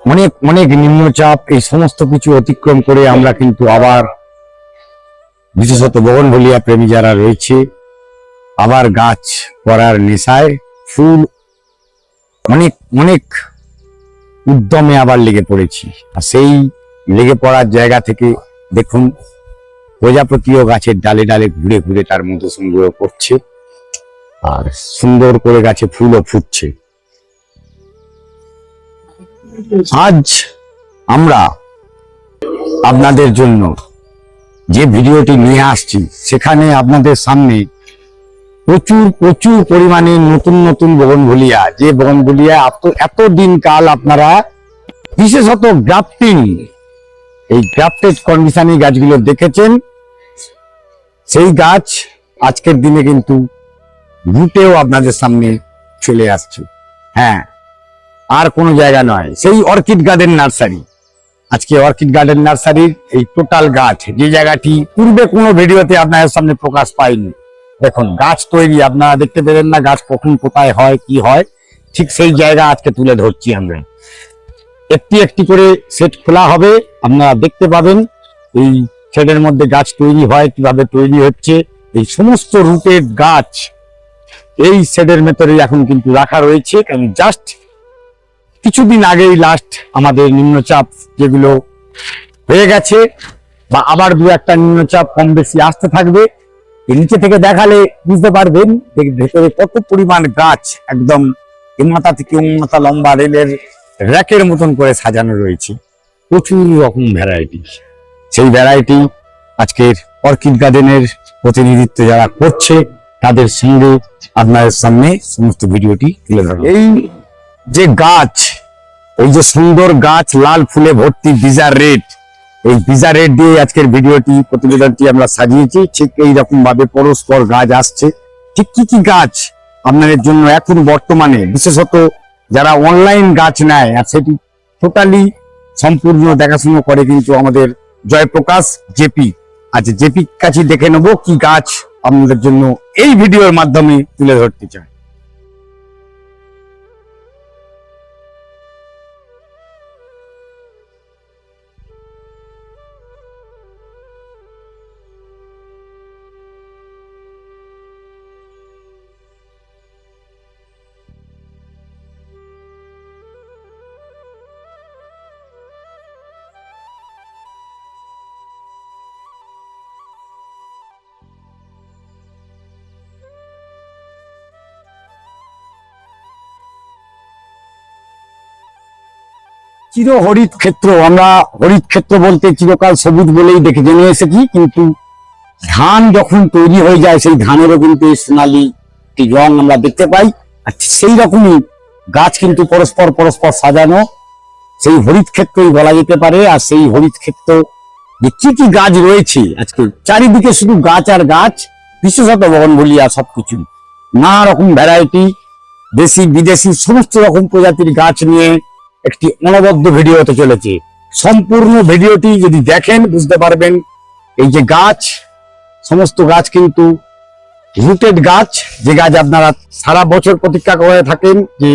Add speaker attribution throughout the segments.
Speaker 1: অনেক অনেক নিম্নচাপ, এই সমস্ত কিছু অতিক্রম করে আমরা কিন্তু আবার বিশেষত বগনভলিয়া প্রেমী যারা রয়েছে, আবার গাছ করার নেশায় ফুল অনেক অনেক উদ্যমে আবার লেগে পড়েছি। আর সেই লেগে পড়ার জায়গা থেকে দেখুন, প্রজাপতিও গাছের ডালে ডালে ঘুরে ঘুরে তার মতো সংগ্রহ করছে, আর সুন্দর করে গাছে ফুলও ফুটছে। আজ আমরা আপনাদের জন্য যে ভিডিওটি নিয়ে আসছি, সেখানে আপনাদের সামনে প্রচুর প্রচুর পরিমাণে নতুন নতুন বগনভুলিয়া যে বগনভুলিয়া এত- এত দিন কাল আপনারা বিশেষত গ্রাফটিং, এই গ্রাফটেড কন্ডিশনে গাছগুলো দেখেছেন? সেই গাছ আজকের দিনে কিন্তু রুটেও আপনাদের সামনে চলে আসছে। হ্যাঁ আর কোনো জায়গা নয়। সেই অর্কিড গার্ডেন নার্সারি। আজকে অর্কিড গার্ডেন নার্সারির এই টোটাল গাছ, যে জায়গাটি পূর্বে কোনো ভিডিওতে আপনাদের সামনে প্রকাশ পায়নি দেখুন, গাছ তৈরি, আপনারা দেখতে পেলেন না গাছ কখন কোথায় হয়, কি হয়। ঠিক সেই জায়গা আজকে তুলে ধরছি আমরা। একটি একটি করে সেট খোলা হবে। আপনারা দেখতে পাবেন এই শেডের মধ্যে গাছ তৈরি হয়, কীভাবে তৈরি হচ্ছে। এই সমস্ত রুটের গাছ এই শেডের ভেতরে এখন কিন্তু রাখা রয়েছে। কারণ জাস্ট কিছুদিন আগেই লাস্ট আমাদের নিম্নচাপ যেগুলো হয়ে গেছে বা আবার দু একটা নিম্নচাপ কম বেশি আসতে থাকবে। নিচে থেকে দেখালে বুঝতে পারবেন ভেতরে কত পরিমাণ গাছ একদম এ মাথা থেকে ও মাথা লম্বা রেলের র্যাকের মতন করে সাজানো রয়েছে। প্রচুর রকম ভ্যারাইটি সেই ভ্যারাইটি আজকের অর্কিড গার্ডেনের প্রতিনিধিত্ব যারা করছে তাদের সঙ্গে আপনাদের সামনে সমস্ত ভিডিওটি তুলে ধরো এই যে গাছ এই যে সুন্দর গাছ, লাল ফুলে ভর্তি বিজার রেড এই বিজার রেড দিয়ে আজকের ভিডিওটি, প্রতিবেদনটি আমরা সাজিয়েছি। ঠিক এই রকম ভাবে পরস্পর গাছ আসছে। ঠিক কি কি গাছ আপনাদের জন্য এখন বর্তমানে? বিশেষত যারা অনলাইন গাছ নেয়, আর সেটি টোটালি সম্পূর্ণ দেখাশুনো করে কিন্তু আমাদের জয়প্রকাশ জেপি। আচ্ছা জেপি কাছে দেখে নেব কি গাছ আপনাদের জন্য এই ভিডিওর মাধ্যমে তুলে ধরতে চাই চির হরিত ক্ষেত্র, আমরা হরিত ক্ষেত্র বলতে চিরকাল সবুজ বলেই দেখে জেনে এসেছি, কিন্তু ধান যখন তৈরি হয়ে যায়, সেই ধানেরও কিন্তু সোনালি একটি রং আমরা দেখতে পাই। আর সেই রকমই গাছ কিন্তু পরস্পর পরস্পর সাজানো, সেই হরিত ক্ষেত্রই বলা যেতে পারে, আর সেই হরিত ক্ষেত্র যে কি কি গাছ রয়েছে আজকে, চারিদিকে শুধু গাছ আর গাছ, বিশেষত বগনভলিয়া সবকিছু। নানা রকম ভ্যারাইটি দেশি বিদেশি সমস্ত রকম প্রজাতির গাছ নিয়ে একটি অনবদ্য ভিডিও হতে চলেছে। সম্পূর্ণ ভিডিওটি যদি দেখেন, বুঝতে পারবেন এই যে গাছ, সমস্ত গাছ কিন্তু রুটেড গাছ, যে গাছ আপনারা সারা বছর প্রতীক্ষা করে থাকেন যে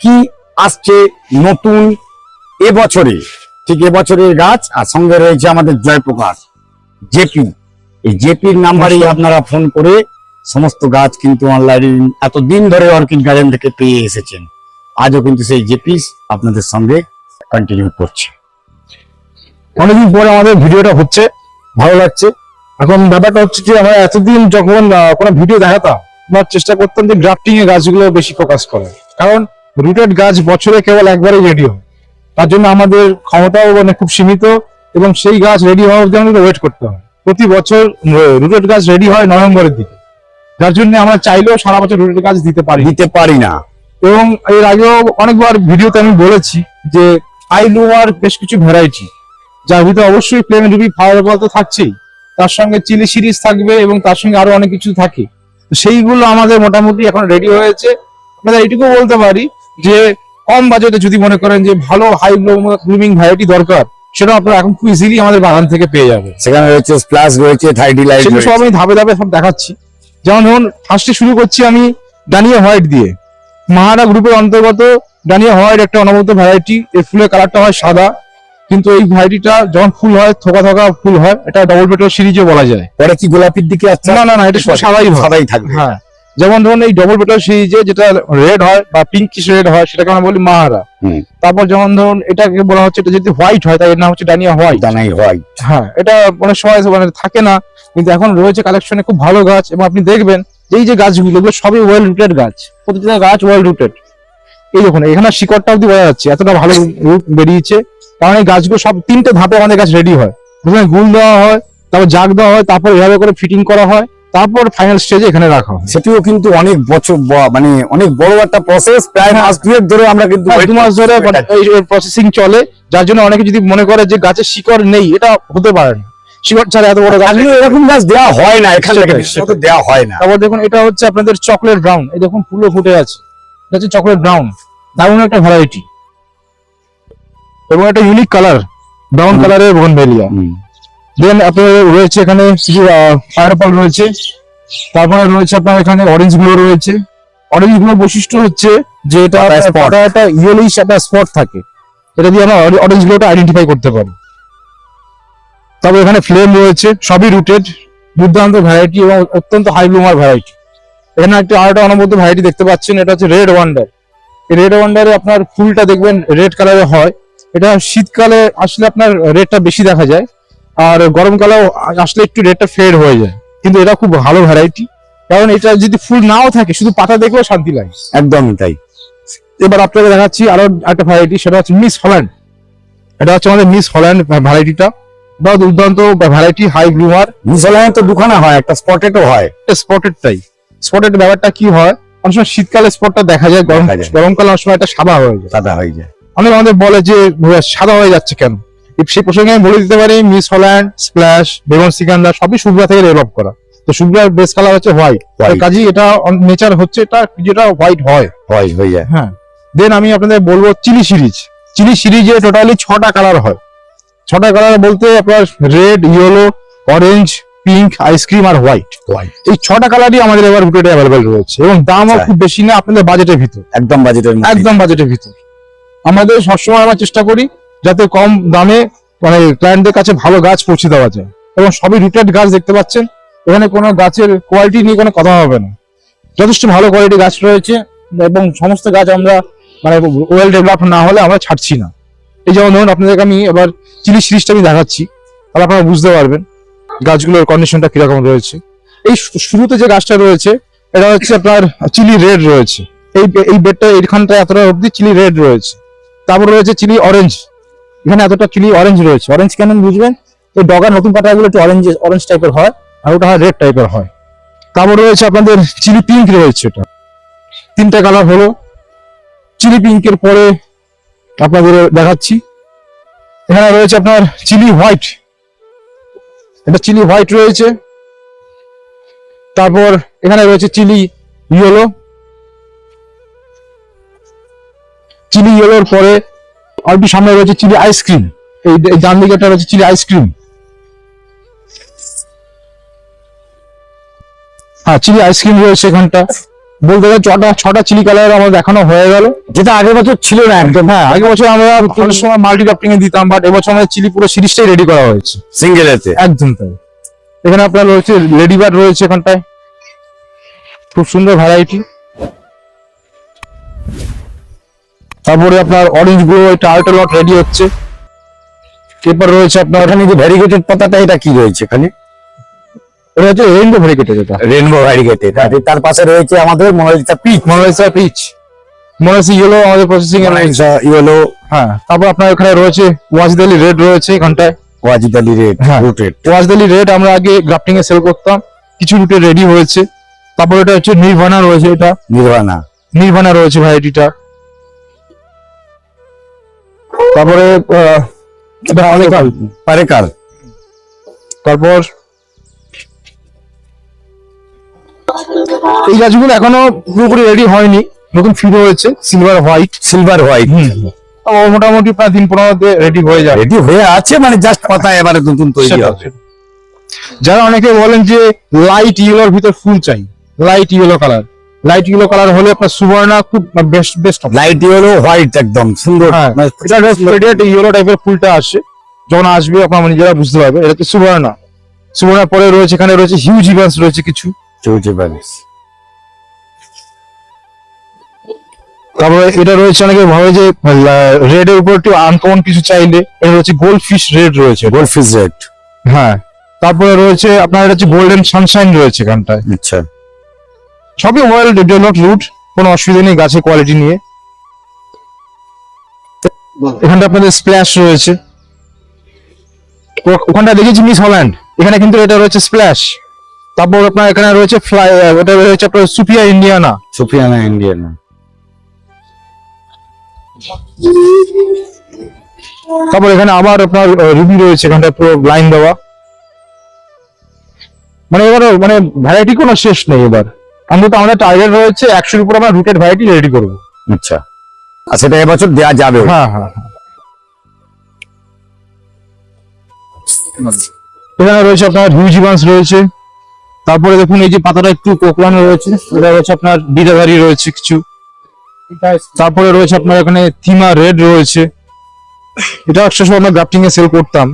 Speaker 1: কি আসছে নতুন এবছরে। ঠিক এবছরের গাছ, আর সঙ্গে রয়েছে আমাদের জয়প্রকাশ, জেপি। এই জেপির নাম্বারেই আপনারা ফোন করে সমস্ত গাছ কিন্তু অনলাইন এতদিন ধরে অর্কিড গার্ডেন থেকে পেয়ে এসেছেন। আজও কিন্তু সেই জেপিস আপনাদের সঙ্গে কন্টিনিউ করছে।
Speaker 2: অনেকদিন পরে আমাদের ভিডিওটা হচ্ছে, ভালো লাগছে। এখন ব্যাপারটা হচ্ছে যে আমরা এতদিন যখন কোনো ভিডিও দেখাতাম, আমরা চেষ্টা করতাম যে গ্রাফটিং এ গাছগুলো বেশি ফোকাস করে কারণ রুটেড গাছ বছরে কেবল একবারই রেডি হয়। তার জন্য আমাদের ক্ষমতাও মানে খুব সীমিত এবং সেই গাছ রেডি হওয়ার আমাদের ওয়েট করতে হয়। প্রতি বছর রুটেড গাছ রেডি হয় নভেম্বরের দিকে। যার জন্য আমরা চাইলেও সারা বছর রুটেড গাছ দিতে পারি।
Speaker 1: দিতে পারি না।
Speaker 2: এবং এর আগেও অনেকবার ভিডিওতে আমি বলেছি যে আইলুয়ার বেশ কিছু ভ্যারাইটি যার ভিতরে অবশ্যই প্লেন রুবি ফায়ার তো থাকছেই। তার সঙ্গে চিলি সিরিজ থাকবে এবং তার সঙ্গে আরও অনেক কিছু থাকে। তো সেইগুলো আমাদের মোটামুটি এখন রেডি হয়েছে। আপনাদের এইটুকু বলতে পারি যে কম বাজেটে যদি মনে করেন যে ভালো হাই ব্লুমিং ভ্যারাইটি দরকার সেটা আপনারা এখন খুব ইজিলি আমাদের বাগান থেকে পেয়ে যাবে
Speaker 1: সেখানে রয়েছে স্প্লাস রয়েছে থার্টি লাইট
Speaker 2: সব আমি ধাপে ধাপে সব দেখাচ্ছি। যেমন ধরুন ফার্স্টে শুরু করছি আমি ডানিয়া হোয়াইট দিয়ে। মাহারা গ্রুপের অন্তর্গত ডানিয়া হোয়াইট একটা অনবদ্য ভ্যারাইটি এর ফুলের কালারটা হয় সাদা। কিন্তু এই ভ্যারাইটিটা যখন ফুল হয় থোকা থোকা ফুল হয় এটা ডবল পেট্রোল সিরিজে বলা যায়।
Speaker 1: পরে কি গোলাপির দিকে আসছে
Speaker 2: না না না এটা সাদাই
Speaker 1: সাদাই থাকবে।
Speaker 2: হ্যাঁ। যেমন ধরুন এই ডবল পেট্রোল সিরিজে যেটা রেড হয় বা পিঙ্কিশ রেড হয় সেটাকে আমরা বলি মাহারা। তারপর যেমন ধরুন এটাকে বলা হচ্ছে এটা যদি হোয়াইট হয় তাই এর নাম হচ্ছে ডানিয়া হোয়াইট
Speaker 1: ডানাই হোয়াইট
Speaker 2: হ্যাঁ এটা অনেক সময় মানে থাকে না কিন্তু এখন রয়েছে কালেকশনে খুব ভালো গাছ এবং আপনি দেখবেন এই যে গাছগুলো এগুলো সবই ওয়েল রুটেড গাছ। প্রতিটা গাছ ওয়েল রুটেড এই দেখুন এখানে শিকড়টা অব্দি বোঝা যাচ্ছে এতটা ভালো রুট বেরিয়েছে। কারণ এই গাছগুলো সব তিনটে ধাপে আমাদের গাছ রেডি হয়। প্রথমে গুল দেওয়া হয় তারপর জাগ দেওয়া হয় তারপর এভাবে করে ফিটিং করা হয় তারপর ফাইনাল স্টেজে এখানে রাখা হয়।
Speaker 1: সেটিও কিন্তু অনেক বছর মানে অনেক বড় একটা প্রসেস প্রায় মাস দুয়েক ধরে আমরা কিন্তু
Speaker 2: প্রায় দু মাস ধরে এই প্রসেসিং চলে যার জন্য অনেকে যদি মনে করে যে গাছের শিকড় নেই এটা হতে পারে না। শিকড় ছাড়া এত বড় গাছ?
Speaker 1: এরকম গাছ দেওয়া হয় না এখান থেকে দেওয়া হয় না।
Speaker 2: তারপর দেখুন এটা হচ্ছে আপনাদের চকলেট ব্রাউন এই দেখুন ফুলও ফুটে আছে। এটা হচ্ছে চকলেট ব্রাউন দারুণ একটা ভ্যারাইটি এবং একটা ইউনিক কালার ব্রাউন কালারের বোনভেলিয়া। দেন আপনার রয়েছে এখানে রয়েছে। তারপরে রয়েছে আপনার এখানে অরেঞ্জগুলো রয়েছে। অরেঞ্জগুলোর বৈশিষ্ট্য হচ্ছে যে এটা। একটা ইয়েলোইশ একটা স্পট থাকে। এটা দিয়ে আমরা অরেঞ্জ গুলোটা আইডেন্টিফাই করতে পারি। তবে এখানে ফ্লেম রয়েছে সবই রুটেড দুর্দান্ত ভ্যারাইটি এবং অত্যন্ত হাই ব্লুমার ভ্যারাইটি এখানে একটা আরেকটা অনবদ্য ভ্যারাইটি দেখতে পাচ্ছেন এটা হচ্ছে রেড ওয়ান্ডার এই রেড ওয়ান্ডারে আপনার ফুলটা দেখবেন রেড কালারে হয়। এটা শীতকালে আসলে আপনার রেডটা বেশি দেখা যায় আর গরমকালেও আসলে একটু রেডটা ফেড হয়ে যায়। কিন্তু এটা খুব ভালো ভ্যারাইটি কারণ এটা যদি ফুল নাও থাকে শুধু পাতা দেখলেও শান্তি লাগে।
Speaker 1: একদমই তাই।
Speaker 2: এবার আপনাকে দেখাচ্ছি আরও একটা ভ্যারাইটি সেটা হচ্ছে মিস হল্যান্ড এটা হচ্ছে আমাদের মিস হল্যান্ড ভ্যারাইটিটা বা দুর্দান্ত ভ্যারাইটি হাই ব্লুমার
Speaker 1: মুসলমানের তো দুখানা হয় একটা স্পটেডও হয়।
Speaker 2: স্পটেড টাই স্পটেড ব্যাপারটা কি হয়? অনেক সময় শীতকালে স্পটটা দেখা যায় গরম গরমকালে অনেক সময় এটা সাদা হয়ে যায়।
Speaker 1: সাদা হয়ে যায়।
Speaker 2: অনেক আমাদের বলে যে সাদা হয়ে যাচ্ছে কেন? সেই প্রসঙ্গে আমি বলে দিতে পারি মিস হল্যান্ড স্প্ল্যাশ বেগন সিকান্দার সবই শুভ্রা থেকে ডেভেলপ করা। তো শুভ্রার বেস কালার হচ্ছে হোয়াইট। কাজেই এটা নেচার হচ্ছে এটা যেটা হোয়াইট হয়।
Speaker 1: হয় হয়ে যায়।
Speaker 2: হ্যাঁ। দেন আমি আপনাদের বলব চিলি সিরিজ চিলি সিরিজে টোটালি ছটা কালার হয়। ছটা কালার বলতে আপনার red yellow orange pink ice cream আর হোয়াইট
Speaker 1: White।
Speaker 2: এই ছটা কালারই আমাদের এবার রুটেডে অ্যাভেলেবেল রয়েছে এবং দামও
Speaker 1: আচ্ছা।
Speaker 2: খুব বেশি না আপনাদের বাজেটের ভিতর।
Speaker 1: একদম বাজেটের
Speaker 2: একদম বাজেটের ভিতর। আমাদের সবসময় আমরা চেষ্টা করি যাতে কম দামে মানে ক্লায়েন্টদের কাছে ভালো গাছ পৌঁছে দেওয়া যায়। এবং সবই রুটেড গাছ দেখতে পাচ্ছেন এখানে কোনো গাছের কোয়ালিটি নিয়ে কোনো কথা হবে না। যথেষ্ট ভালো কোয়ালিটি গাছ রয়েছে এবং সমস্ত গাছ আমরা মানে ওয়েল ডেভেলপ না হলে আমরা ছাড়ছি না। এই যেমন ধরুন আপনাদেরকে আমি এবার চিলি সিরিজটা আমি দেখাচ্ছি, তাহলে আপনারা বুঝতে পারবেন গাছগুলোর কন্ডিশনটা কীরকম রয়েছে। এই শুরুতে যে গাছটা রয়েছে, এটা হচ্ছে আপনার চিলি রেড রয়েছে। এই এই বেডটা এইখানটা এতটা অবধি চিলি রেড রয়েছে। তারপর রয়েছে চিলি অরেঞ্জ এখানে এতটা চিলি অরেঞ্জ রয়েছে। অরেঞ্জ কেন বুঝবেন? এই ডগার নতুন পাতাগুলো একটু অরেঞ্জ অরেঞ্জ টাইপের হয় আর ওটা হয় রেড টাইপের হয়। তারপর রয়েছে আপনাদের চিলি পিঙ্ক রয়েছে এটা। তিনটা কালার হলো। চিলি পিঙ্কের পরে আপনাদের দেখাচ্ছি। এখানে রয়েছে আপনার চিলি হোয়াইট। এটা চিলি হোয়াইট রয়েছে। তারপর এখানে রয়েছে চিলি ইয়েলো। চিলি ইয়েলোর পরে আর সামনে রয়েছে চিলি আইসক্রিম এই এই ডান দিকেটা রয়েছে চিলি আইসক্রিম হ্যাঁ চিলি আইসক্রিম রয়েছে এখানটা। বলতে গেলে ছটা ছটা চিলি কালার আমার দেখানো হয়ে গেল।
Speaker 1: যেটা আগের বছর ছিল না একদম।
Speaker 2: হ্যাঁ আগের বছর আমরা অনেক সময় মাল্টি কাপিং এ দিতাম বাট এবছর আমাদের চিলি পুরো সিরিজটাই রেডি করা হয়েছে।
Speaker 1: সিঙ্গেল এতে?
Speaker 2: একদম তাই। এখানে আপনার রয়েছে লেডি বার্ড রয়েছে এখানটায়। খুব সুন্দর ভ্যারাইটি তারপরে আপনার অরেঞ্জগুলো এটা আরেকটা লট রেডি হচ্ছে। এরপর রয়েছে আপনার
Speaker 1: এখানে যে ভ্যারিগেটেড পাতাটা এটা কি রয়েছে এখানে?
Speaker 2: এটা হচ্ছে রেইনবো ভেরিকেটেড এটা।
Speaker 1: রেনবো ভ্যারিগেটেড আর তার পাশে রয়েছে আমাদের Mona Lisa peach
Speaker 2: Mona Lisa peach Mona Lisa yellow আমাদের প্রসেসিং এ
Speaker 1: মোনালিসা ইয়েলো
Speaker 2: হ্যাঁ তারপর আপনার এখানে রয়েছে ওয়াজদালি রেড রয়েছে এখানটায়।
Speaker 1: ওয়াজিদালি রেড
Speaker 2: হ্যাঁ।
Speaker 1: রুটেড
Speaker 2: ওয়াজদালি রেড আমরা আগে গ্রাফটিং এ সেল করতাম। কিছু রুটে রেডি হয়েছে। তারপর এটা হচ্ছে নির্ভানা রয়েছে এটা।
Speaker 1: নির্বাণা
Speaker 2: নির্ভানা রয়েছে ভ্যারাইটিটা তারপরে
Speaker 1: পারেকাল।
Speaker 2: তারপর এই গাছগুলো এখনও পুরোপুরি রেডি হয়নি। নতুন ফিরে হয়েছে সিলভার হোয়াইট
Speaker 1: সিলভার হোয়াইট
Speaker 2: মোটামুটি প্রায় দিন পনেরোতে রেডি হয়ে যাবে।
Speaker 1: রেডি হয়ে আছে মানে জাস্ট পাতা এবারে নতুন তৈরি হবে।
Speaker 2: যারা অনেকে বলেন যে লাইট ইয়েলোর ভিতর ফুল চাই light yellow colour light yellow colour হলে আপনার সুবর্ণা খুব best best
Speaker 1: light yellow white একদম সুন্দর।
Speaker 2: হ্যাঁ
Speaker 1: মানে
Speaker 2: এটা ইয়েলো টাইপের ফুলটা আসে যখন আসবে আপনারা নিজেরা বুঝতে পারবে এটা তো সুবর্ণা। সুবর্ণার পরে রয়েছে এখানে রয়েছে হিউজ ইভেন্টস রয়েছে কিছু।
Speaker 1: চৌচে প্যালেস
Speaker 2: তারপরে এটা রয়েছে অনেকে ভাবে যে রেড এর উপর একটু আনকমন কিছু চাইলে এটা রয়েছে গোল্ড ফিশ রেড রয়েছে।
Speaker 1: গোল্ড ফিস রেড
Speaker 2: হ্যাঁ। তারপরে রয়েছে আপনার এটা হচ্ছে গোল্ডেন সানশাইন রয়েছে এখানটায়।
Speaker 1: আচ্ছা।
Speaker 2: সবই ওয়েল ডেভেলপড রুট কোনো অসুবিধা নেই গাছের কোয়ালিটি নিয়ে। এখানটা আপনাদের স্প্ল্যাশ রয়েছে। ওখানটা দেখেছি মিস হল্যান্ড এখানে কিন্তু এটা রয়েছে স্প্ল্যাশ তারপর আপনার এখানে রয়েছে ফ্লাই ওটা রয়েছে আপনার সুপিয়া ইন্ডিয়ানা
Speaker 1: সুফিয়ানা ইন্ডিয়ানা
Speaker 2: তারপর এখানে আবার আপনার রুবি রয়েছে এখানটা পুরো লাইন দেওয়া। মানে এবার মানে ভ্যারাইটি কোনো শেষ নেই এবার। অন্তত আমাদের টার্গেট রয়েছে একশোর উপর আমরা রুটেড ভ্যারাইটি রেডি করব।
Speaker 1: আচ্ছা। আর সেটা এবছর দেওয়া যাবে
Speaker 2: হ্যাঁ হ্যাঁ হ্যাঁ। এখানে রয়েছে আপনার হিউজিবান্স রয়েছে। তারপরে দেখুন এই যে পাতাটা একটু কোকলানো রয়েছে এটা রয়েছে আপনার ডিডাধারি রয়েছে কিছু। তারপরে রয়েছে আপনার এখানে থিমা রেড রয়েছে। এটা একশো সময় আমরা গ্রাফটিং এ সেল করতাম।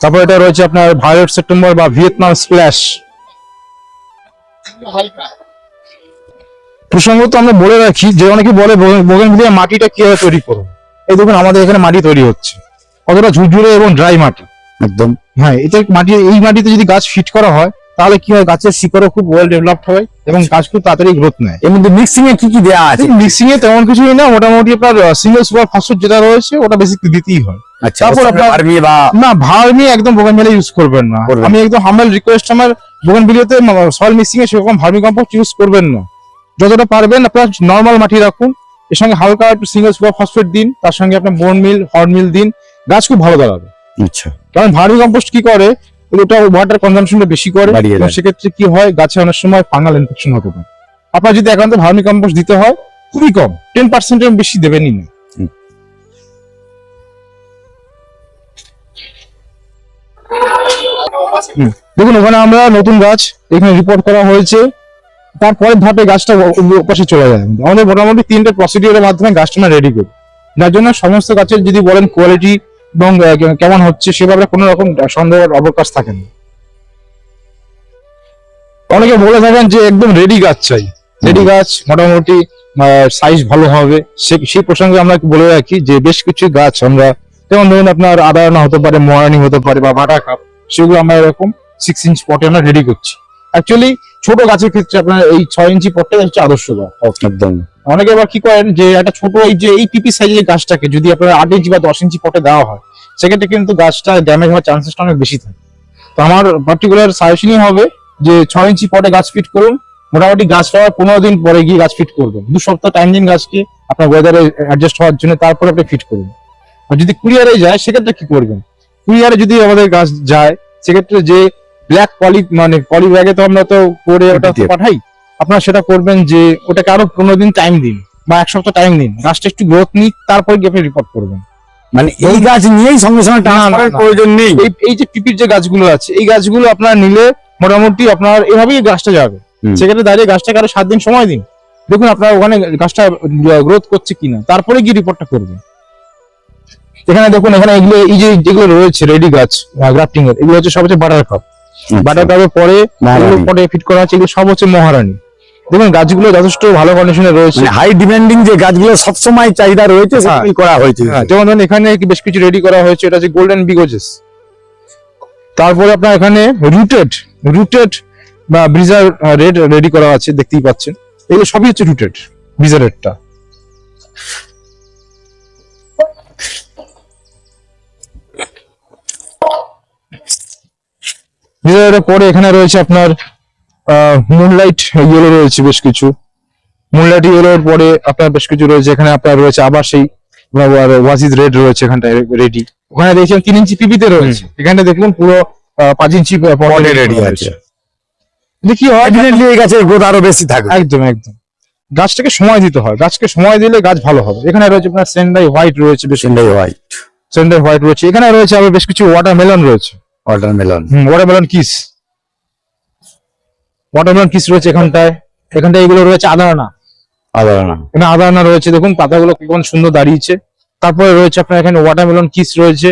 Speaker 2: তারপর এটা রয়েছে আপনার ভায়োলেট সেপ্টেম্বর বা ভিয়েতনাম স্প্ল্যাশ। প্রসঙ্গত আমরা বলে রাখি যে অনেকে বলে বোগেন ভিলিয়া মাটিটা কীভাবে তৈরি করব। এই দেখুন আমাদের এখানে মাটি তৈরি হচ্ছে। কতটা ঝুরঝুরে এবং ড্রাই মাটি।
Speaker 1: একদম।
Speaker 2: হ্যাঁ এটা মাটি এই মাটিতে যদি গাছ ফিট করা হয় তাহলে কি হয়? গাছের শিকড়ও খুব ওয়েল ডেভেলপড হয় এবং গাছ খুব তাড়াতাড়ি গ্রোথ নেয়।
Speaker 1: এর মধ্যে মিক্সিং এ কি কি দেওয়া আছে?
Speaker 2: মিক্সিং এ তেমন কিছুই না মোটামুটি আপনার সিঙ্গেল সুপার ফসফেট যেটা রয়েছে ওটা বেসিকলি দিতেই হয়।
Speaker 1: আচ্ছা
Speaker 2: তারপর
Speaker 1: তারপর
Speaker 2: আপনার-
Speaker 1: আর্মি বা
Speaker 2: না ভার্মি একদম বোগান ইউজ করবেন না। আমি একদম হাম্বেল রিকোয়েস্ট আমার বোগান সয়েল মিক্সিং এ সেরকম ভার্মি কম্পোস্ট ইউজ করবেন না। যতটা পারবেন আপনার নর্মাল মাটি রাখুন। এর সঙ্গে হালকা একটু সিঙ্গেল সুপার ফসফেট দিন তার সঙ্গে আপনার বোন মিল হর্ন মিল দিন। গাছ খুব ভালো দাঁড়াবে।
Speaker 1: আচ্ছা।
Speaker 2: কারণ ভার্মি কম্পোস্ট কি করে? ওটা ওয়াটার কনজাম্পশনটা বেশি করে। সেক্ষেত্রে কি হয়? গাছে অনেক সময় ফাঙ্গাল ইনফেকশন হতে পারে। আপনার যদি একান্ত ভার্মি কম্পোস্ট দিতে হয় খুবই কম। টেন পার্সেন্টের বেশি দেবেনই না। দেখুন ওখানে আমরা নতুন গাছ এখানে রিপোর্ট করা হয়েছে। তারপরের ধাপে গাছটা ও- ও- পাশে চলে যায়। আমাদের মোটামুটি তিনটে প্রসিডিওরের মাধ্যমে গাছটা রেডি করি। যার জন্য সমস্ত গাছের যদি বলেন কোয়ালিটি এবং কেমন হচ্ছে সে ব্যাপারে কোনো রকম সন্দেহের অবকাশ থাকে না। অনেকে বলে থাকেন যে একদম রেডি গাছ চাই। রেডি গাছ মোটামুটি সাইজ ভালো হবে। সে- সেই প্রসঙ্গে আমরা বলে রাখি যে বেশ কিছু গাছ আমরা যেমন ধরুন আপনার আদারনা হতে পারে মহারানি হতে পারে বা ভাটা কাপ সেগুলো আমরা এরকম সিক্স ইঞ্চ পটে আমরা রেডি করছি। অ্যাকচুয়ালি ছোট গাছের ক্ষেত্রে আপনার এই ছয় ইঞ্চি পটটাই হচ্ছে আদর্শ গাছ।
Speaker 1: একদম।
Speaker 2: অনেকে আবার কি করেন যে একটা ছোট এই যে এই পিপি সাইজের গাছটাকে যদি আপনার আট ইঞ্চি বা দশ ইঞ্চি পটে দেওয়া হয় সেক্ষেত্রে কিন্তু গাছটা ড্যামেজ হওয়ার চান্সেসটা অনেক বেশি থাকে। তো আমার পার্টিকুলার সাজেশনই হবে যে ছয় ইঞ্চি পটে গাছ ফিট করুন মোটামুটি গাছ হওয়ার পনেরো দিন পরে গিয়ে গাছ ফিট করবেন। দু সপ্তাহ টাইম দিন গাছকে আপনার ওয়েদারে অ্যাডজাস্ট হওয়ার জন্য তারপরে আপনি ফিট করবেন আর যদি কুরিয়ারে যায় সেক্ষেত্রে কি করবেন? কুরিয়ারে যদি আমাদের গাছ যায় সেক্ষেত্রে যে ব্ল্যাক পলি মানে পলি ব্যাগে তো আমরা তো করে ওটা পাঠাই আপনারা সেটা করবেন যে ওটাকে আরও পনেরো দিন টাইম দিন বা এক সপ্তাহ টাইম দিন। গাছটা একটু গ্রোথ নিক তারপরে গিয়ে আপনি রিপোর্ট করবেন।
Speaker 1: মানে এই গাছ নিয়েই সঙ্গে সঙ্গে
Speaker 2: না।
Speaker 1: প্রয়োজন নেই।
Speaker 2: এই যে পিপির যে গাছগুলো আছে এই গাছগুলো আপনার নিলে মোটামুটি আপনার এভাবেই গাছটা যাবে। সেক্ষেত্রে দাঁড়িয়ে গাছটাকে আরও সাত দিন সময় দিন। দেখুন আপনার ওখানে গাছটা গ্রোথ করছে কিনা। তারপরে গিয়ে রিপোর্টটা করবেন। এখানে দেখুন এখানে এগুলো এই যে যেগুলো রয়েছে রেডি গাছ গ্রাফটিং এর এগুলো হচ্ছে সব হচ্ছে বাটার কাপ বাটার কাপের পরে পরে ফিট করা আছে এগুলো সব হচ্ছে মহারানী। দেখুন গাছগুলো যথেষ্ট ভালো কন্ডিশনে রয়েছে।
Speaker 1: হাই ডিমান্ডিং যে গাছগুলো সবসময় চাহিদা রয়েছে
Speaker 2: হ্যাঁ।
Speaker 1: করা হয়েছে।
Speaker 2: হ্যাঁ, যেমন ধরুন এখানে বেশ কিছু রেডি করা হয়েছে এটা হচ্ছে গোল্ডেন বিগোজেস তারপরে আপনার এখানে রুটেড রুটেড বা ব্রিজার রেড রেডি করা আছে দেখতেই পাচ্ছেন। এগুলো সবই হচ্ছে রুটেড ব্রিজার রেডটা ব্রিজার পরে এখানে রয়েছে আপনার মুনলাইট ইয়েলো রয়েছে বেশ কিছু। মুনলাইট ইয়েলোর পরে আপনার বেশ কিছু রয়েছে। এখানে আপনার রয়েছে আবার সেই ওয়াজিদ রেড রয়েছে এখানটায় রেডি ওখানে দেখছেন তিন ইঞ্চি পিপিতে রয়েছে। এখানে দেখুন পুরো পাঁচ ইঞ্চি রেডি আছে। হয়।
Speaker 1: Definitely এই গাছের গ্রোথ আরও বেশি থাকবে।
Speaker 2: একদম একদম। গাছটাকে সময় দিতে হয়। গাছকে সময় দিলে গাছ ভালো হবে। এখানে রয়েছে আপনার সেন্ডাই হোয়াইট রয়েছে বেশ
Speaker 1: সেন্ডাই হোয়াইট
Speaker 2: সেন্ডাই হোয়াইট রয়েছে। এখানে রয়েছে আবার বেশ কিছু ওয়াটারমেলন রয়েছে।
Speaker 1: ওয়াটারমেলন
Speaker 2: হুম ওয়াটারমেলন কিস ওয়াটারমেলন কিস রয়েছে এখানটায়। এখানটায় এগুলো রয়েছে আদারনা।
Speaker 1: আদারনা।
Speaker 2: এখানে আদারনা রয়েছে দেখুন পাতাগুলো কেমন সুন্দর দাঁড়িয়েছে। তারপরে রয়েছে আপনার এখানে ওয়াটারমেলন কিস রয়েছে।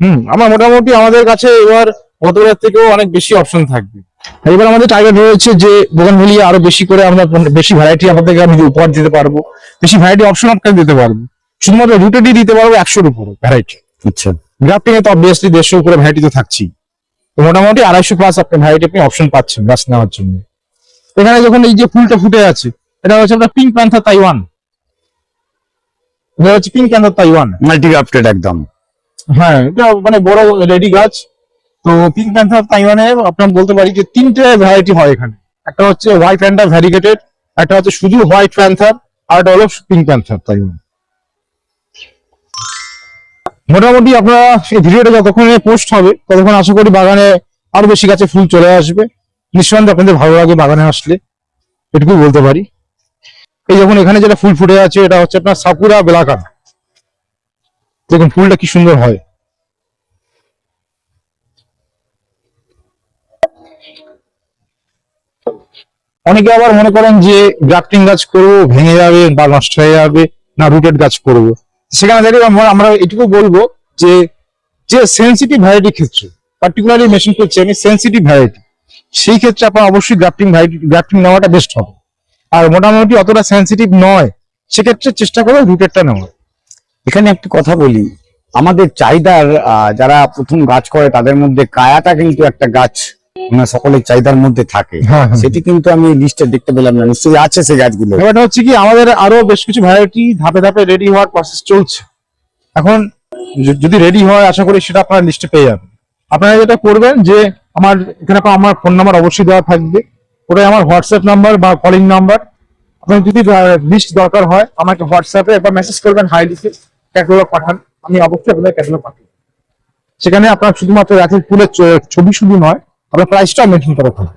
Speaker 2: হুম আমার মোটামুটি আমাদের কাছে এবার গতবারের থেকেও অনেক বেশি অপশন থাকবে। এবার আমাদের টার্গেট রয়েছে যে বোগানভেলিয়া আরও বেশি করে আমরা বেশি ভ্যারাইটি আপনাদেরকে আমি উপহার দিতে পারব বেশি ভ্যারাইটি অপশন আপনাকে দিতে পারব? শুধুমাত্র রুটেডই দিতে পারব একশোর উপরে ভ্যারাইটি
Speaker 1: আচ্ছা।
Speaker 2: গ্রাফটিং এ তো অবভিয়াসলি দেড়শোর উপরে ভ্যারাইটি তো থাকছি তো মোটামুটি আড়াইশো প্লাস আপনি ভ্যারাইটি আপনি অপশন পাচ্ছেন গাছ নেওয়ার জন্য। এখানে যখন এই যে ফুলটা ফুটে আছে এটা হচ্ছে আপনার পিঙ্ক প্যান্থার তাইওয়ান এটা হচ্ছে pink panther Taiwan
Speaker 1: multi grafted একদম।
Speaker 2: হ্যাঁ এটা মানে বড় রেডি গাছ। তো পিঙ্ক প্যান্থার তাইওয়ানে আপনার বলতে পারি যে তিনটে ভ্যারাইটি হয় এখানে। একটা হচ্ছে হোয়াইট প্যান্থার ভ্যারিগেটেড একটা হচ্ছে শুধু হোয়াইট প্যান্থার আর একটা হলো পিঙ্ক প্যান্থার তাইওয়ান মোটামুটি আপনারা এই ভিডিওটা যতক্ষণ পোস্ট হবে, ততক্ষণ আশা করি বাগানে আরও বেশি গাছে ফুল চলে আসবে। নিঃসন্দেহে আপনাদের ভালো লাগে বাগানে আসলে, এটুকু বলতে পারি। এই যখন এখানে যেটা ফুল ফুটে আছে, এটা হচ্ছে আপনার সাকুরা বেলাকার। দেখুন, ফুলটা কি সুন্দর হয়। অনেকে আবার মনে করেন যে গ্রাফটিং গাছ করব, ভেঙে যাবে, বা নষ্ট হয়ে যাবে, না রুটেড গাছ করব। সেখানে দাঁড়িয়ে আমরা এটুকু বলব যে যে সেন্সিটিভ ভ্যারাইটি ক্ষেত্রে পার্টিকুলারলি মেশিন করছি আমি সেন্সিটিভ ভ্যারাইটি সেই ক্ষেত্রে আপনার অবশ্যই গ্রাফটিং ভ্যারাইটি গ্রাফটিং নেওয়াটা বেস্ট হবে। আর মোটামুটি অতটা সেন্সিটিভ নয়, সেক্ষেত্রে চেষ্টা করো রুটেডটা নেওয়া
Speaker 1: এখানে একটি কথা বলি, আমাদের চাহিদার যারা প্রথম গাছ করে, তাদের মধ্যে কায়াটা কিন্তু একটা গাছ মানে সকলের চাহিদার মধ্যে থাকে।
Speaker 2: হ্যাঁ, হ্যাঁ।
Speaker 1: সেটি কিন্তু আমি লিস্টে দেখতে পেলাম না। নিশ্চয়ই আছে সেই গাছগুলো।
Speaker 2: ব্যাপারটা হচ্ছে কি আমাদের আরও বেশ কিছু ভ্যারাইটি ধাপে ধাপে রেডি হওয়ার প্রসেস চলছে। এখন যদি রেডি হয় আশা করি সেটা আপনারা লিস্টে পেয়ে যাবেন। আপনারা যেটা করবেন যে আমার এখানে আমার ফোন নাম্বার অবশ্যই দেওয়া থাকবে। ওটাই আমার হোয়াটসঅ্যাপ নাম্বার বা কলিং নাম্বার আপনার যদি লিস্ট দরকার হয় আমাকে হোয়াটসঅ্যাপে একবার মেসেজ করবেন হাই লিখে ক্যাটালগ পাঠান। আমি অবশ্যই আপনাদের ক্যাটালগ পাঠাবো সেখানে আপনার শুধুমাত্র গাছের ফুলের ছবি শুধু নয় আপনার প্রাইসটাও মেনশন করা থাকবে।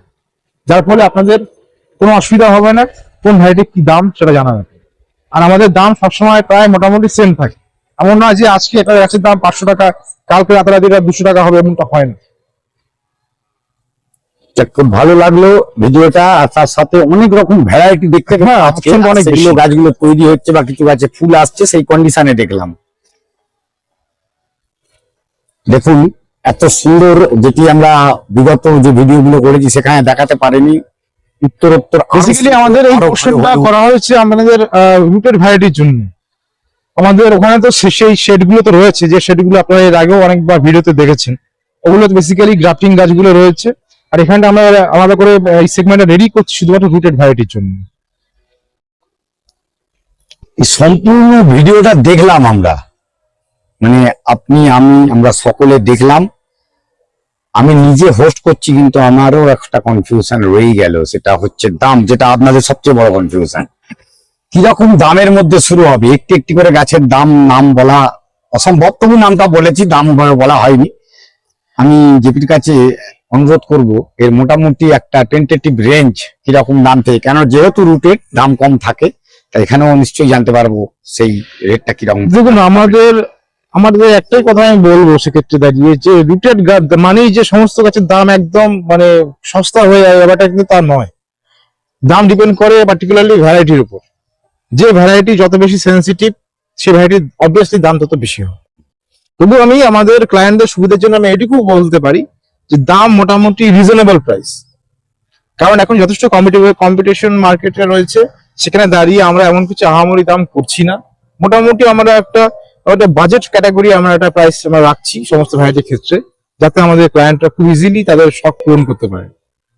Speaker 2: যার ফলে আপনাদের কোনো অসুবিধা হবে না কোন ভ্যারাইটির কি দাম সেটা জানা যাবে আর আমাদের দাম সবসময় প্রায় মোটামুটি সেম থাকে। এমন না যে আজকে একটা গাছের দাম পাঁচশো টাকা কালকে রাতারাতি এটা দুশো টাকা হবে এমনটা হয় না।
Speaker 1: খুব ভালো লাগল ভিডিওটা আর তার সাথে অনেক রকম ভ্যারাইটি দেখতে পেলাম
Speaker 2: হ্যাঁ,
Speaker 1: আজকে
Speaker 2: অনেক
Speaker 1: গাছগুলো তৈরি হচ্ছে বা কিছু গাছে ফুল আসছে সেই কন্ডিশনে দেখলাম। দেখুন এত সুন্দর যেটি আমরা বিগত যে ভিডিওগুলো করেছি সেখানে দেখাতে পারিনি। উত্তরোত্তর
Speaker 2: বেসিক্যালি আমাদের এই পোর্শনটা করা হয়েছে আমাদের রুটের ভ্যারাইটির জন্য। আমাদের ওখানে তো সেই শেডগুলো তো রয়েছে যে শেডগুলো আপনারা এর আগেও অনেকবার ভিডিওতে দেখেছেন। ওগুলো বেসিক্যালি গ্রাফটিং গাছগুলো রয়েছে। আর এখানটা আমরা আলাদা করে এই সেগমেন্টটা রেডি করছি শুধুমাত্র রুটেড ভ্যারাইটির জন্য।
Speaker 1: এই সম্পূর্ণ ভিডিওটা দেখলাম আমরা। মানে আপনি আমি আমরা সকলে দেখলাম। আমি নিজে হোস্ট করছি কিন্তু আমারও একটা কনফিউশন রয়ে গেল। সেটা হচ্ছে দাম, যেটা আপনাদের সবচেয়ে বড় কনফিউশন কীরকম দামের মধ্যে শুরু হবে? একটি একটি করে গাছের দাম, নাম বলা অসম্ভব। তবু নামটা বলেছি, দাম বলা- হয়নি। আমি জেপির কাছে অনুরোধ করব, এর মোটামুটি একটা টেন্টেটিভ রেঞ্জ কীরকম দাম থেকে। কেন? যেহেতু রুটের দাম কম থাকে তা এখানেও নিশ্চয়ই জানতে পারব সেই রেটটা কীরকম।
Speaker 2: দেখুন, আমাদের আমাদের একটাই কথা আমি বলব সেক্ষেত্রে দাঁড়িয়ে, যে রুটেড গাছ মানেই যে সমস্ত গাছের দাম একদম মানে সস্তা হয়ে যায়, ব্যাপারটা কিন্তু তা নয়। দাম ডিপেন্ড করে পার্টিকুলারলি ভ্যারাইটির উপর। যে ভ্যারাইটি যত বেশি সেন্সিটিভ সেই ভ্যারাইটির অবভিয়াসলি দাম তত বেশি হয়। তবু আমি আমাদের ক্লায়েন্টদের সুবিধার জন্য আমি এটুকু বলতে পারি যে দাম মোটামুটি রিজনেবল প্রাইস কারণ এখন যথেষ্ট কম্পিটিশন মার্কেটে রয়েছে, সেখানে দাঁড়িয়ে আমরা এমন কিছু আহামরি দাম করছি না। মোটামুটি আমরা একটা একটা বাজেট ক্যাটাগরি আমরা একটা প্রাইস আমরা রাখছি সমস্ত ভ্যারাইটির ক্ষেত্রে যাতে আমাদের ক্লায়েন্টরা খুব ইজিলি তাদের শখ পূরণ করতে পারে।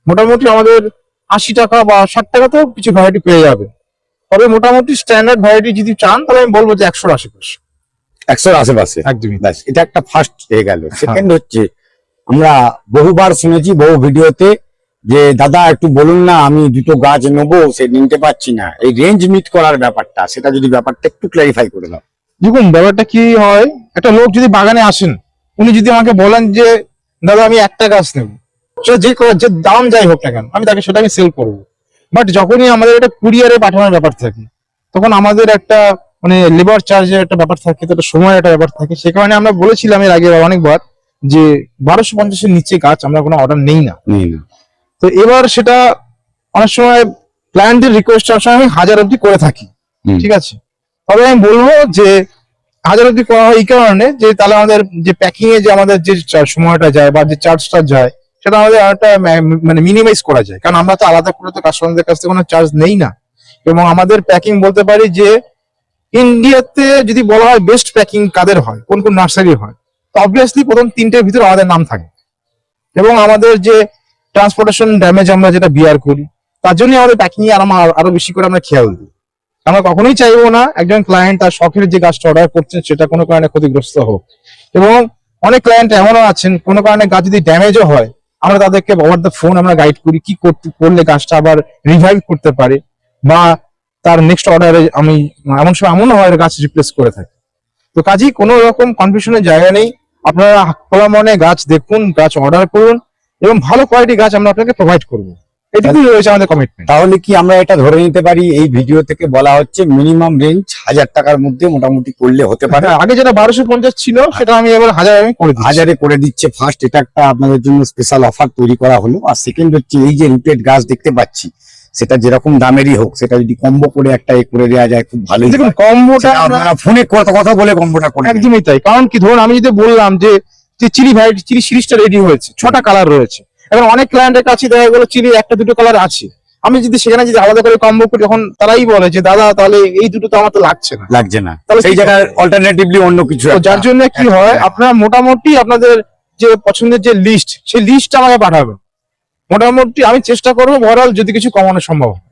Speaker 2: মোটামুটি আমাদের আশি টাকা বা ষাট টাকাতেও কিছু ভ্যারাইটি পেয়ে যাবে। তবে মোটামুটি স্ট্যান্ডার্ড ভ্যারাইটি যদি চান তাহলে আমি বলব যে একশোর আশেপাশে।
Speaker 1: একশোর আশেপাশে?
Speaker 2: একদমই।
Speaker 1: ব্যাস এটা একটা ফার্স্ট হয়ে গেল। সেকেন্ড হচ্ছে আমরা বহুবার শুনেছি বহু ভিডিওতে যে দাদা একটু বলুন না আমি দুটো গাছ নেব সে নিতে পারছি না। এই রেঞ্জ মিট করার ব্যাপারটা সেটা যদি ব্যাপারটা একটু ক্লারিফাই করে দাও।
Speaker 2: দেখুন ব্যাপারটা কি হয়? একটা লোক যদি বাগানে আসেন উনি যদি আমাকে বলেন যে দাদা আমি একটা গাছ নেব। সেটা যে যে দাম যাই হোক না কেন আমি তাকে সেটা আমি সেল করব। বাট যখনই আমাদের একটা কুরিয়ারে পাঠানোর ব্যাপার থাকে তখন আমাদের একটা মানে লেবার চার্জের একটা ব্যাপার থাকে তো একটা সময়ের একটা ব্যাপার থাকে। সে কারণে আমরা বলেছিলাম এর আগে অনেকবার যে বারোশো পঞ্চাশের নিচে গাছ আমরা কোনো অর্ডার নেই না। তো এবার সেটা অনেক সময় ক্লায়েন্টের রিকোয়েস্ট অনেক সময় আমি হাজার অব্দি করে থাকি। ঠিক আছে? তবে আমি বলব যে হাজার অব্দি করা হয় এই কারণে যে তাহলে আমাদের যে প্যাকিং এ যে আমাদের যে সময়টা যায় বা যে চার্জটা যায়, সেটা আমাদের একটা মানে মিনিমাইজ করা যায়। কারণ আমরা তো আলাদা করে তো কাস্টমারদের কাছ থেকে কোনো চার্জ নেই না। এবং আমাদের প্যাকিং বলতে পারি যে ইন্ডিয়াতে যদি বলা হয় বেস্ট প্যাকিং কাদের হয়? কোন কোন নার্সারি হয়? তো অবভিয়াসলি প্রথম তিনটের ভিতরে আমাদের নাম থাকে। এবং আমাদের যে ট্রান্সপোর্টেশন ড্যামেজ আমরা যেটা বিয়ার করি, তার জন্য আমাদের প্যাকিং এ আরও আরও বেশি করে আমরা খেয়াল দিই। আমরা কখনোই চাইব না একজন ক্লায়েন্ট তার শখের যে গাছটা অর্ডার করছেন সেটা কোনো কারণে ক্ষতিগ্রস্ত হোক। এবং অনেক ক্লায়েন্ট এমনও আছেন, কোনো কারণে গাছ যদি ড্যামেজও হয়, আমরা তাদেরকে ওভার দ্য ফোন আমরা গাইড করি কি করতে, করলে গাছটা আবার রিভাইভ করতে পারে বা তার নেক্সট অর্ডারে আমি এমন সময় এমনও হয় গাছ রিপ্লেস করে থাকি। তো কাজেই কোনো রকম কনফিউশনের জায়গা নেই। আপনারা খোলা মনে গাছ দেখুন, গাছ অর্ডার করুন এবং ভালো কোয়ালিটি গাছ আমরা আপনাকে প্রোভাইড করব। এটুকুই রয়েছে আমাদের কমিটমেন্ট
Speaker 1: তাহলে কি আমরা এটা ধরে নিতে পারি? এই ভিডিও থেকে বলা হচ্ছে মিনিমাম রেঞ্জ হাজার টাকার মধ্যে মোটামুটি করলে হতে পারে।
Speaker 2: আগে যেটা বারোশো পঞ্চাশ ছিল সেটা আমি এবার হাজার করে
Speaker 1: হাজারে করে দিচ্ছে ফার্স্ট এটা একটা আপনাদের জন্য স্পেশাল অফার তৈরি করা হলো। আর সেকেন্ড হচ্ছে এই যে রুটেড গাছ দেখতে পাচ্ছি সেটা যেরকম দামেরই হোক সেটা যদি কম্বো করে একটা এ করে দেওয়া যায় খুব ভালোই।
Speaker 2: দেখুন কম্বোটা
Speaker 1: আপনারা ফোনে কথা কথা বলে কম্বোটা করে
Speaker 2: একদমই তাই। কারণ কি ধরুন আমি যদি বললাম যে যে চিলি ভ্যারাইটি চিলি সিরিজটা রেডি হয়েছে ছটা কালার রয়েছে। এখন অনেক ক্লায়েন্টের কাছে দেখা গেলো চিলি একটা দুটো কালার আছে। আমি যদি সেখানে যদি আলাদা করে কম্বো করি তখন তারাই বলে যে দাদা তাহলে এই দুটো তো আমার তো লাগছে না।
Speaker 1: লাগছে না।
Speaker 2: তাহলে
Speaker 1: সেই জায়গায় অল্টারনেটিভলি অন্য কিছু
Speaker 2: যার জন্য কি হয় আপনার মোটামুটি আপনাদের যে পছন্দের যে লিস্ট সেই লিস্টটা আমাকে পাঠাবেন। মোটামুটি আমি চেষ্টা করব ওভারঅল যদি কিছু কমানো সম্ভব হয়।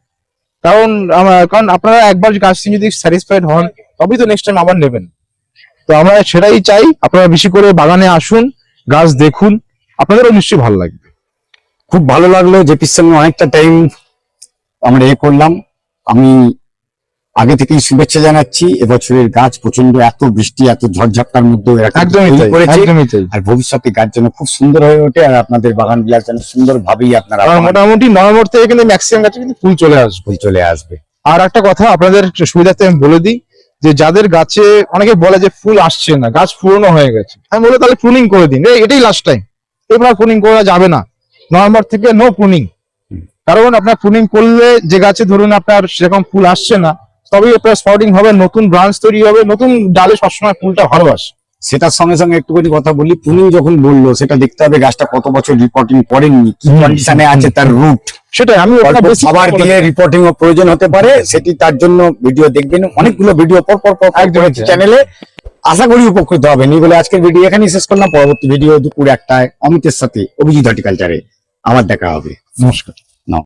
Speaker 2: কারণ কারণ আপনারা একবার গাছ নিয়ে যদি স্যাটিসফাইড হন তবেই তো নেক্সট টাইম আবার নেবেন। তো আমরা সেটাই চাই আপনারা বেশি করে বাগানে আসুন গাছ দেখুন আপনাদেরও নিশ্চয়ই ভালো লাগবে।
Speaker 1: খুব ভালো লাগল জেপির সঙ্গে অনেকটা টাইম আমরা এ করলাম। আমি আগে থেকেই শুভেচ্ছা জানাচ্ছি এবছরের গাছ প্রচণ্ড এত বৃষ্টি এত ঝড়ঝাপটার মধ্যে আর ভবিষ্যতে গাছ যেন খুব সুন্দর হয়ে ওঠে আর আপনাদের বাগান বিলাস যেন সুন্দর ভাবেই আপনারা
Speaker 2: মোটামুটি নভেম্বর থেকে কিন্তু ম্যাক্সিমাম গাছে কিন্তু ফুল চলে আসবে।
Speaker 1: ফুল চলে আসবে।
Speaker 2: আর একটা কথা আপনাদের সুবিধার্থে আমি বলে দিই যে যাদের গাছে অনেকে বলে যে ফুল আসছে না গাছ পুরনো হয়ে গেছে। আমি বলে তাহলে প্রুনিং করে দিন। এটাই লাস্ট টাইম এবার প্রুনিং করা যাবে না। নভেম্বর থেকে নো প্রুনিং কারণ আপনার প্রুনিং করলে যে গাছে ধরুন আপনার সেরকম ফুল আসছে না তবেই আপনার স্পটিং হবে নতুন ব্রাঞ্চ তৈরি হবে নতুন ডালে সবসময় ফুলটা ভালোবাসে।
Speaker 1: সেটার সঙ্গে সঙ্গে একটুখানি কথা বলি পুনিং যখন বলল সেটা দেখতে হবে গাছটা কত বছর রিপোর্টিং করেননি কি কন্ডিশনে আছে তার রুট
Speaker 2: সেটাই আমি
Speaker 1: দিয়ে রিপোর্টিং ও প্রয়োজন হতে পারে সেটি তার জন্য ভিডিও দেখবেন অনেকগুলো ভিডিও পর পর পর চ্যানেলে আশা করি উপকৃত হবেন। এই বলে আজকের ভিডিও এখানেই শেষ করলাম। পরবর্তী ভিডিও দুপুর একটায় অমিতের সাথে অভিজিৎ হর্টিকালচারে। আবার দেখা হবে।
Speaker 2: নমস্কার।